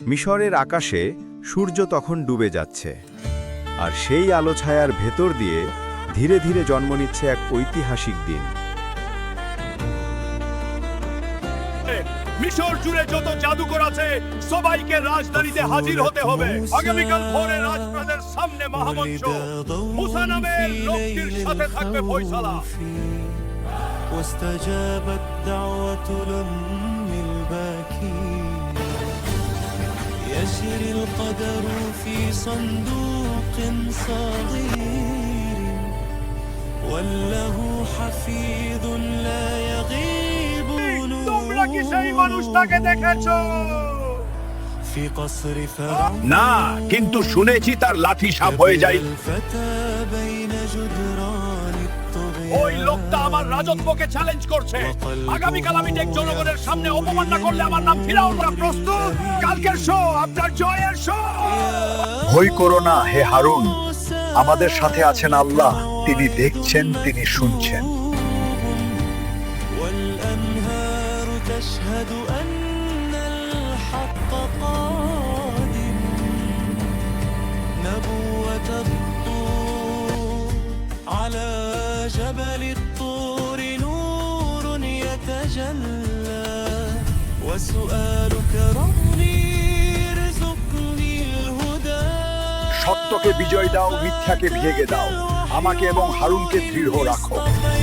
মিশরের আকাশে সূর্য তখন ডুবে যাচ্ছে আর সেই আলো ছায়ার ভেতর দিয়ে ধীরে ধীরে জন্ম নিচ্ছে এক ঐতিহাসিক দিন মিশর জুড়ে যত জাদুকর আছে সবাইকে রাজধানীতে হাজির হতে হবে আগামীকাল ভোরে রাজপ্রাদের সামনে মহামঞ্চ মুসা নামের লোকটির সাথে থাকবে ফয়সালা واستجابت دعوة الأم الباكي يسر القدر في صندوق صغير وله حفيظ لا يغيب তোমরা কি সেই মানুষটাকে দেখেছো في قصر فرعون না কিন্তু শুনেছি তার লাঠি সাপ হয়ে যায় লোকটা আমার রাজত্বকে চ্যালেঞ্জ করছে আগামীকাল আমি টেক জনগণের সামনে অপমান না করলে আমার নাম ফিরাউনরা প্রস্তুত কালকের শো আপনার জয়ের শো ভয় করো না হে হারুন আমাদের সাথে আছেন আল্লাহ তিনি দেখছেন তিনি শুনছেন والأنهار تشهد أن الحق قادم نبوة الطور على جبل الطور نور يتجلى وسؤالك ربي ارزقني الهدى সত্যকে বিজয় দাও মিথ্যাকে ভেঙে দাও আমাকে এবং হারুনকে দৃঢ় রাখো اصطفيت